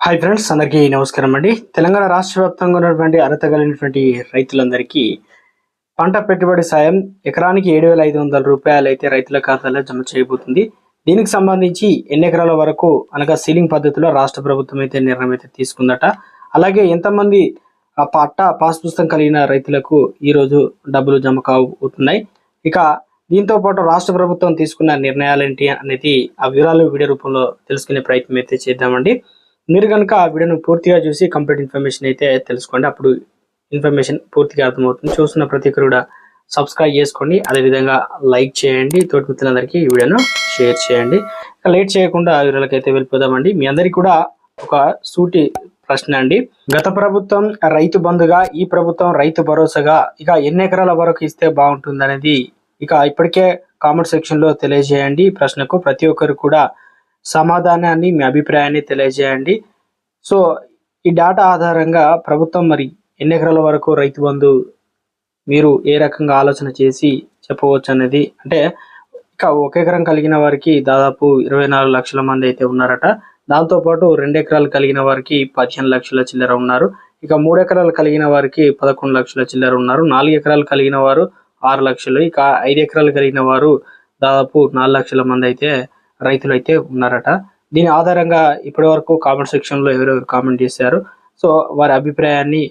Hi friends అందరికీ నమస్కారం అండి. తెలంగాణ రాష్ట్ర వ్యాప్తంగా ఉన్నటువంటి అర్హత కలిగినటువంటి రైతులందరికీ పంట పెట్టుబడి సాయం ఎకరానికి ఏడు వేల ఐదు వందల రూపాయలు అయితే రైతుల ఖాతాలో జమ చేయబోతుంది. దీనికి సంబంధించి ఎన్ని ఎకరాల వరకు అనగా సీలింగ్ పద్ధతిలో రాష్ట్ర ప్రభుత్వం అయితే నిర్ణయం అయితే తీసుకుందట. అలాగే ఎంతమంది ఆ పట్ట పాస్ పుస్తకం కలిగిన రైతులకు ఈరోజు డబ్బులు జమ కాబోతున్నాయి. ఇక దీంతో పాటు రాష్ట్ర ప్రభుత్వం తీసుకున్న నిర్ణయాలు ఏంటి అనేది ఆ వివరాలు వీడియో రూపంలో తెలుసుకునే ప్రయత్నం అయితే చేద్దామండి. మీరు కనుక ఆ వీడియోను పూర్తిగా చూసి కంప్లీట్ ఇన్ఫర్మేషన్ అయితే తెలుసుకోండి. అప్పుడు ఇన్ఫర్మేషన్ పూర్తిగా అర్థమవుతుంది. చూస్తున్న ప్రతి ఒక్కరు కూడా సబ్స్క్రైబ్ చేసుకోండి. అదేవిధంగా లైక్ చేయండి. తోటి మిత్రులందరికీ ఈ వీడియోను షేర్ చేయండి. లేట్ చేయకుండా ఆ వివరాలకు అయితే వెళ్ళిపోదామండి. మీ అందరికీ కూడా ఒక సూటి ప్రశ్న అండి. గత ప్రభుత్వం రైతు బంధుగా ఈ ప్రభుత్వం రైతు భరోసాగా ఇక ఎన్ని ఎకరాల వరకు ఇస్తే బాగుంటుంది అనేది ఇక ఇప్పటికే కామెంట్ సెక్షన్లో తెలియజేయండి. ప్రశ్నకు ప్రతి ఒక్కరు కూడా సమాధానాన్ని మీ అభిప్రాయాన్ని తెలియజేయండి. సో ఈ డేటా ఆధారంగా ప్రభుత్వం మరి ఎన్ని ఎకరాల వరకు రైతు బంధు మీరు ఏ రకంగా ఆలోచన చేసి చెప్పవచ్చు అనేది అంటే ఇక ఒక ఎకరం కలిగిన వారికి దాదాపు ఇరవై నాలుగు లక్షల మంది అయితే ఉన్నారట. దాంతోపాటు రెండు ఎకరాలు కలిగిన వారికి పదిహేను లక్షల చిల్లర ఉన్నారు. ఇక మూడు ఎకరాలు కలిగిన వారికి పదకొండు లక్షల చిల్లర ఉన్నారు. నాలుగు ఎకరాలు కలిగిన వారు ఆరు లక్షలు. ఇక ఐదు ఎకరాలు కలిగిన వారు దాదాపు నాలుగు లక్షల మంది అయితే రైతులు అయితే ఉన్నారట. దీని ఆధారంగా ఇప్పటి వరకు కామెంట్ సెక్షన్లో ఎవరెవరు కామెంట్ చేశారు. సో వారి అభిప్రాయాన్ని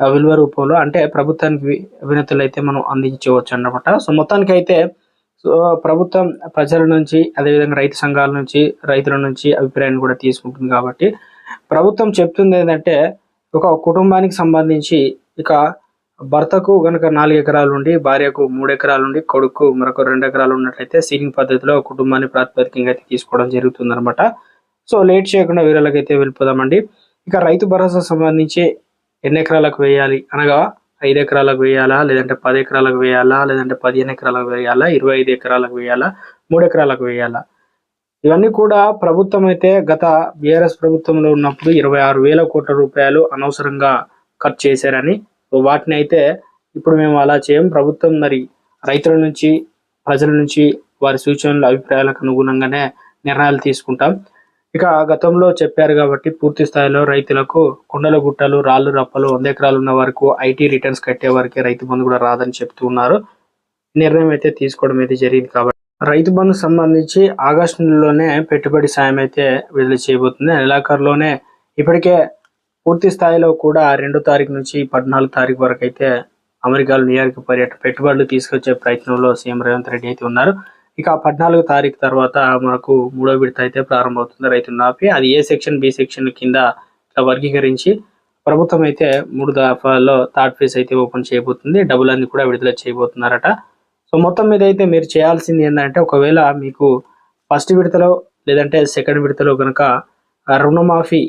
విలువ రూపంలో అంటే ప్రభుత్వానికి వినతులు అయితే మనం అందించవచ్చు అన్నమాట. సో మొత్తానికి అయితే సో ప్రభుత్వం ప్రజల నుంచి అదేవిధంగా రైతు సంఘాల నుంచి రైతుల నుంచి అభిప్రాయాన్ని కూడా తీసుకుంటుంది కాబట్టి ప్రభుత్వం చెప్తుంది ఏంటంటే ఒక కుటుంబానికి సంబంధించి ఇక భర్తకు గనుక నాలుగు ఎకరాలు ఉండి భార్యకు మూడు ఎకరాలు ఉండి కొడుకు మరొక రెండు ఎకరాలు ఉన్నట్లయితే సీలింగ్ పద్ధతిలో కుటుంబాన్ని ప్రాతిపదికంగా అయితే తీసుకోవడం జరుగుతుంది అనమాట సో లేట్ చేయకుండా వీరాలకు అయితే వెళ్ళిపోదామండి. ఇక రైతు భరోసా సంబంధించి ఎన్ని ఎకరాలకు వేయాలి అనగా ఐదు ఎకరాలకు వేయాలా లేదంటే పది ఎకరాలకు వేయాలా లేదంటే పదిహేను ఎకరాలకు వేయాలా ఇరవై ఐదు ఎకరాలకు వేయాలా మూడు ఎకరాలకు వేయాలా? ఇవన్నీ కూడా ప్రభుత్వం అయితే గత బీఆర్ఎస్ ప్రభుత్వంలో ఉన్నప్పుడు ఇరవై ఆరు వేల కోట్ల రూపాయలు అనవసరంగా ఖర్చు చేశారని సో వాటిని అయితే ఇప్పుడు మేము అలా చేయం. ప్రభుత్వం మరి రైతుల నుంచి ప్రజల నుంచి వారి సూచనలు అభిప్రాయాలకు అనుగుణంగానే నిర్ణయాలు తీసుకుంటాం. ఇక గతంలో చెప్పారు కాబట్టి పూర్తి స్థాయిలో రైతులకు కొండల గుట్టలు రాళ్ళు రప్పలు వంద ఎకరాలు ఉన్న వరకు ఐటీ రిటర్న్స్ కట్టే వారికి రైతు బంధు కూడా రాదని చెప్తూ ఉన్నారు. నిర్ణయం అయితే తీసుకోవడం అయితే జరిగింది కాబట్టి. రైతు బంధు సంబంధించి ఆగస్టు నెలలోనే పెట్టుబడి సాయం అయితే విడుదల చేయబోతుంది. నెలాఖరులోనే ఇప్పటికే పూర్తి స్థాయిలో కూడా రెండో తారీఖు నుంచి పద్నాలుగు తారీఖు వరకు అయితే అమెరికాలో న్యూయార్క్ పర్యటన పెట్టుబడులు తీసుకొచ్చే ప్రయత్నంలో సీఎం రేవంత్ రెడ్డి అయితే ఉన్నారు. ఇక పద్నాలుగు తారీఖు తర్వాత మనకు మూడో విడత అయితే ప్రారంభమవుతుంది. రైతు నాపి అది ఏ సెక్షన్ బి సెక్షన్ కింద ఇట్లా వర్గీకరించి ప్రభుత్వం అయితే మూడు దఫాల్లో థర్డ్ ఫేజ్ అయితే ఓపెన్ చేయబోతుంది. డబ్బులు అన్ని కూడా విడుదల చేయబోతున్నారట. సో మొత్తం మీద అయితే మీరు చేయాల్సింది ఏంటంటే ఒకవేళ మీకు ఫస్ట్ విడతలో లేదంటే సెకండ్ విడతలో కనుక రుణమాఫీ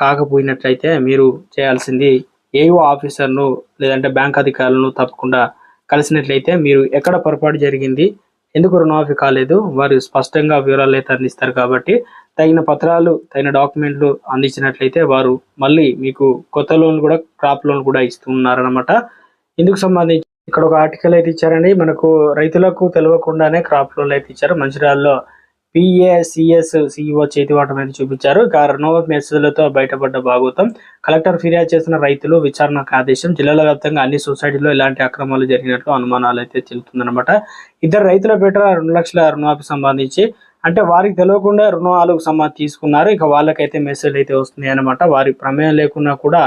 కాకపోయినట్లయితే మీరు చేయాల్సింది ఏఓ ఆఫీసర్ను లేదంటే బ్యాంక్ అధికారులను తప్పకుండా కలిసినట్లయితే మీరు ఎక్కడ పొరపాటు జరిగింది ఎందుకు రుణమాఫీ కాలేదు వారు స్పష్టంగా వివరాలు అయితే అందిస్తారు కాబట్టి తగిన పత్రాలు తగిన డాక్యుమెంట్లు అందించినట్లయితే వారు మళ్ళీ మీకు కొత్త లోన్ కూడా క్రాప్ లోన్ కూడా ఇస్తున్నారనమాట ఇందుకు సంబంధించి ఇక్కడ ఒక ఆర్టికల్ అయితే ఇచ్చారండి. మనకు రైతులకు తెలియకుండానే క్రాప్ లోన్లు అయితే ఇచ్చారు. మంచిర్యాలలో పిఏసిఎస్ సిఇఓ చేతివాటం అయితే చూపించారు. ఇక రుణమాఫీ మెసేజ్లతో బయటపడ్డ భాగవతం కలెక్టర్ ఫిర్యాదు చేసిన రైతులు విచారణకు ఆదేశం జిల్లాల వ్యాప్తంగా అన్ని సొసైటీలో ఇలాంటి అక్రమాలు జరిగినట్లు అనుమానాలు అయితే చెల్లుతుందన్నమాట. ఇద్దరు రైతుల పేట రెండు లక్షల రుణమాఫీ సంబంధించి అంటే వారికి తెలియకుండా రుణాలకు సంబంధించి తీసుకున్నారు. ఇక వాళ్ళకైతే మెసేజ్ అయితే వస్తున్నాయి అనమాట వారి ప్రమేయం లేకున్నా కూడా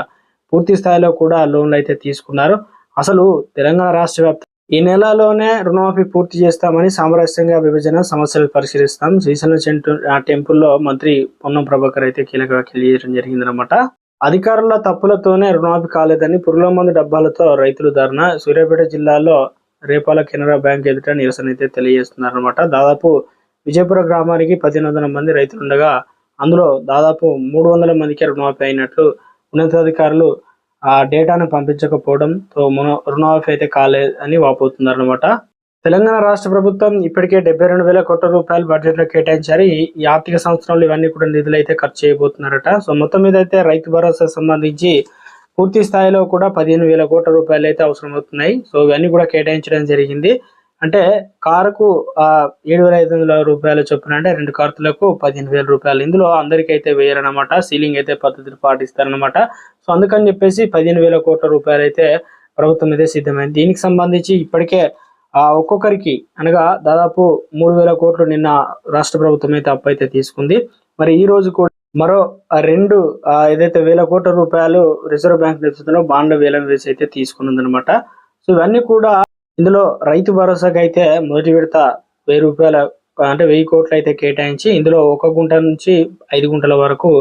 పూర్తి స్థాయిలో కూడా లోన్లు అయితే తీసుకున్నారు. అసలు తెలంగాణ రాష్ట్ర ఈ నెలలోనే రుణమాఫీ పూర్తి చేస్తామని సామరస్యంగా విభజన సమస్యలు పరిశీలిస్తాం. శ్రీశైలం టెంపుల్లో మంత్రి పొన్నం ప్రభాకర్ అయితే కీలక వ్యాఖ్యలు చేయడం జరిగిందనమాట అధికారుల తప్పులతోనే రుణమాఫీ కాలేదని పురుగుల మందు డబ్బాలతో రైతులు ధర్నా. సూర్యాపేట జిల్లాలో రేపాల కెనరా బ్యాంక్ ఎదుట నిరసన అయితే తెలియజేస్తున్నారనమాట దాదాపు విజయపుర గ్రామానికి పదిహేను వందల మంది రైతులు ఉండగా అందులో దాదాపు మూడు వందల మందికి రుణమాఫీ అయినట్లు ఉన్నతాధికారులు ఆ డేటాను పంపించకపోవడంతో రుణమాఫీ అయితే కాలేదని వాపోతుందన్నమాట తెలంగాణ రాష్ట్ర ప్రభుత్వం ఇప్పటికే డెబ్బై రెండు వేల కోట్ల రూపాయలు బడ్జెట్లో కేటాయించారు. ఈ ఆర్థిక సంవత్సరంలో ఇవన్నీ కూడా నిధులు అయితే ఖర్చు చేయబోతున్నారట. సో మొత్తం మీద అయితే రైతు భరోసా సంబంధించి పూర్తి స్థాయిలో కూడా పదిహేను వేల కోట్ల రూపాయలు అయితే అవసరం అవుతున్నాయి సో ఇవన్నీ కూడా కేటాయించడం జరిగింది. అంటే కారుకు ఆ ఏడు వేల ఐదు వందల రూపాయలు చొప్పున అంటే రెండు కార్తులకు పదిహేను వేల రూపాయలు. ఇందులో అందరికీ అయితే వేయరనమాట సీలింగ్ అయితే పద్ధతిని పాటిస్తారనమాట సో అందుకని చెప్పేసి పదిహేను వేల కోట్ల రూపాయలు అయితే ప్రభుత్వం అయితే సిద్ధమైంది. దీనికి సంబంధించి ఇప్పటికే ఆ ఒక్కొక్కరికి అనగా దాదాపు మూడు వేల కోట్లు నిన్న రాష్ట్ర ప్రభుత్వం అయితే అప్పు అయితే తీసుకుంది. మరి ఈ రోజు కూడా మరో రెండు ఏదైతే వేల కోట్ల రూపాయలు రిజర్వ్ బ్యాంక్ నేతృత్వంలో బాండ్ల వేలం వేసి అయితే తీసుకున్నదనమాట సో ఇవన్నీ కూడా ఇందులో రైతు భరోసాకి అయితే మొదటి విడత వెయ్యి రూపాయల అంటే వెయ్యి కోట్లు అయితే కేటాయించి ఇందులో ఒక గుంట నుంచి ఐదు గుంటల వరకు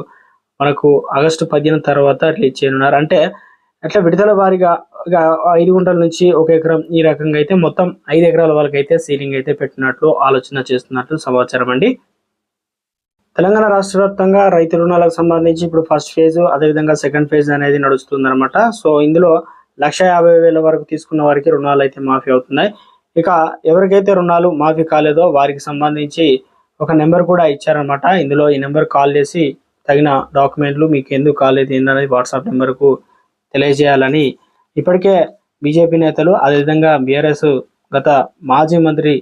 మనకు ఆగస్టు పదిహేను తర్వాత రిలీజ్ చేయనున్నారు. అంటే అట్లా విడతల వారిగా ఐదు గుంటల నుంచి ఒక ఎకరం ఈ రకంగా అయితే మొత్తం ఐదు ఎకరాల వరకు అయితే సీలింగ్ అయితే పెట్టినట్లు ఆలోచన చేస్తున్నట్లు సమాచారం అండి. తెలంగాణ రాష్ట్ర వ్యాప్తంగా రైతు రుణాలకు సంబంధించి ఇప్పుడు ఫస్ట్ ఫేజ్ అదేవిధంగా సెకండ్ ఫేజ్ అనేది నడుస్తుంది అనమాట సో ఇందులో లక్ష యాభై వేల వరకు తీసుకున్న వారికి రుణాలు అయితే మాఫీ అవుతున్నాయి. ఇక ఎవరికైతే రుణాలు మాఫీ కాలేదో వారికి సంబంధించి ఒక నెంబర్ కూడా ఇచ్చారనమాట ఇందులో ఈ నెంబర్ కాల్ చేసి తగిన డాక్యుమెంట్లు మీకు ఎందుకు కాలేదు ఏందనేది వాట్సాప్ నెంబర్కు తెలియజేయాలని ఇప్పటికే బీజేపీ నేతలు అదేవిధంగా బీఆర్ఎస్ గత మాజీ మంత్రి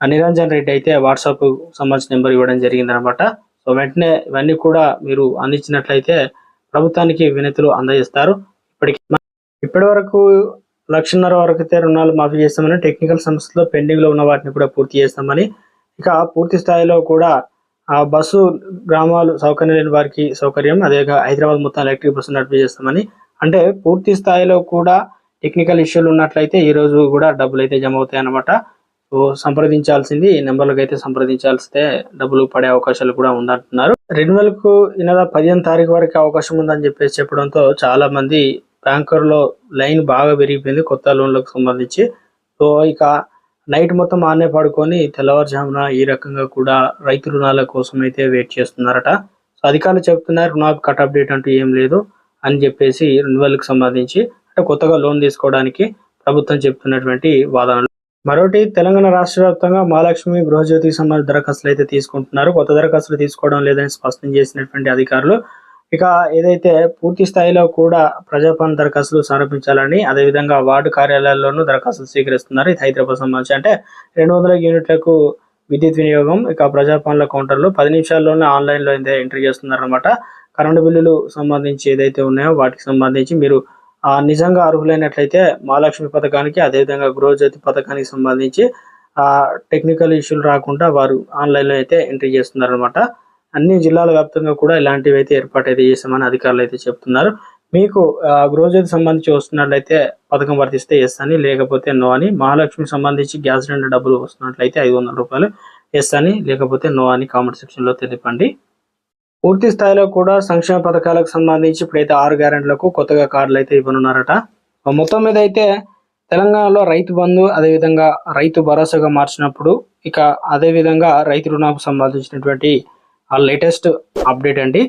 నిరంజన్ రెడ్డి అయితే వాట్సాప్ సంబంధించిన నెంబర్ ఇవ్వడం జరిగిందనమాట సో వెంటనే ఇవన్నీ కూడా మీరు అందించినట్లయితే ప్రభుత్వానికి వినతులు అందజేస్తారు. ఇప్పటికి ఇప్పటి వరకు లక్షన్నర వరకు అయితే రుణాలు మాఫీ చేస్తామని టెక్నికల్ సంస్థలో పెండింగ్లో ఉన్న వాటిని కూడా పూర్తి చేస్తామని ఇక పూర్తి స్థాయిలో కూడా ఆ బస్సు గ్రామాలు సౌకర్యం లేని వారికి సౌకర్యం అదే హైదరాబాద్ మొత్తం ఎలక్ట్రిక్ బస్సు నడిపి చేస్తామని అంటే పూర్తి స్థాయిలో కూడా టెక్నికల్ ఇష్యూలు ఉన్నట్లయితే ఈ రోజు కూడా డబ్బులు అయితే జమ అవుతాయి అన్నమాట. సో సంప్రదించాల్సింది ఈ నెంబర్లకు అయితే సంప్రదించాల్సితే డబ్బులు పడే అవకాశాలు కూడా ఉందంటున్నారు. రెన్యువల్కు ఈ నెల పదిహేను తారీఖు వరకు అవకాశం ఉందని చెప్పేసి చెప్పడంతో చాలా మంది బ్యాంకర్లో లైన్ బాగా పెరిగిపోయింది కొత్త లోన్లకు సంబంధించి. సో ఇక నైట్ మొత్తం ఆనే పడుకొని తెల్లవారుజామున ఈ రకంగా కూడా రైతు రుణాల కోసం అయితే వెయిట్ చేస్తున్నారట. సో అధికారులు చెప్తున్నారు రుణాలు కట్ అప్డేట్ అంటూ ఏం లేదు అని చెప్పేసి రెన్యువల్కి సంబంధించి అంటే కొత్తగా లోన్ తీసుకోవడానికి ప్రభుత్వం చెప్తున్నటువంటి వాదనలు. మరోటి తెలంగాణ రాష్ట్ర వ్యాప్తంగా మహాలక్ష్మి గృహజ్యోతికి సంబంధించిన దరఖాస్తులు అయితే తీసుకుంటున్నారు. కొత్త దరఖాస్తులు తీసుకోవడం లేదని స్పష్టం చేసినటువంటి అధికారులు ఇక ఏదైతే పూర్తి స్థాయిలో కూడా ప్రజాపాలన దరఖాస్తులు సమర్పించాలని అదేవిధంగా వార్డు కార్యాలయాల్లోనూ దరఖాస్తులు స్వీకరిస్తున్నారు. ఇది హైదరాబాద్ సంబంధించి అంటే రెండు వందల యూనిట్లకు విద్యుత్ వినియోగం ఇక ప్రజాపాలన కౌంటర్లు పది నిమిషాల్లోనే ఆన్లైన్లో అయితే ఎంట్రీ చేస్తున్నారనమాట కరెంటు బిల్లులు సంబంధించి ఏదైతే ఉన్నాయో వాటికి సంబంధించి మీరు ఆ నిజంగా అర్హులైనట్లయితే మహాలక్ష్మి పథకానికి అదేవిధంగా గృహజ్యోతి పథకానికి సంబంధించి ఆ టెక్నికల్ ఇష్యూలు రాకుండా వారు ఆన్లైన్లో అయితే ఎంట్రీ చేస్తున్నారనమాట అన్ని జిల్లాల వ్యాప్తంగా కూడా ఇలాంటివి అయితే ఏర్పాటు అయితే చేస్తామని అధికారులు అయితే చెప్తున్నారు. మీకు గృహజ్యోతి సంబంధించి వస్తున్నట్లయితే పథకం వర్తిస్తే ఎస్ అని లేకపోతే నో అని మహాలక్ష్మికి సంబంధించి గ్యాస్ సిలిండర్ డబ్బులు వస్తున్నట్లయితే ఐదు వందల రూపాయలు ఎస్ అని లేకపోతే నో అని కామెంట్ సెక్షన్లో తెలిపండి పూర్తి స్థాయిలో కూడా సంక్షేమ పథకాలకు సంబంధించి ఇప్పుడైతే ఆరు గ్యారెంట్లకు కొత్తగా కార్డులు అయితే ఇవ్వనున్నారట. మొత్తం మీద అయితే తెలంగాణలో రైతు బంధు అదేవిధంగా రైతు భరోసాగా మార్చినప్పుడు ఇక అదేవిధంగా రైతు రుణాలకు సంబంధించినటువంటి ఆ లేటెస్ట్ అప్డేట్ అండి.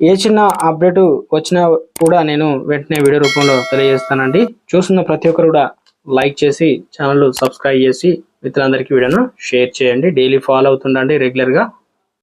ఏ చిన్న అప్డేట్ వచ్చినా కూడా నేను వెంటనే వీడియో రూపంలో తెలియజేస్తానండి. చూస్తున్న ప్రతి ఒక్కరు కూడా లైక్ చేసి ఛానల్ సబ్స్క్రైబ్ చేసి మిత్రులందరికీ వీడియోను షేర్ చేయండి. డైలీ ఫాలో అవుతుండండి రెగ్యులర్గా.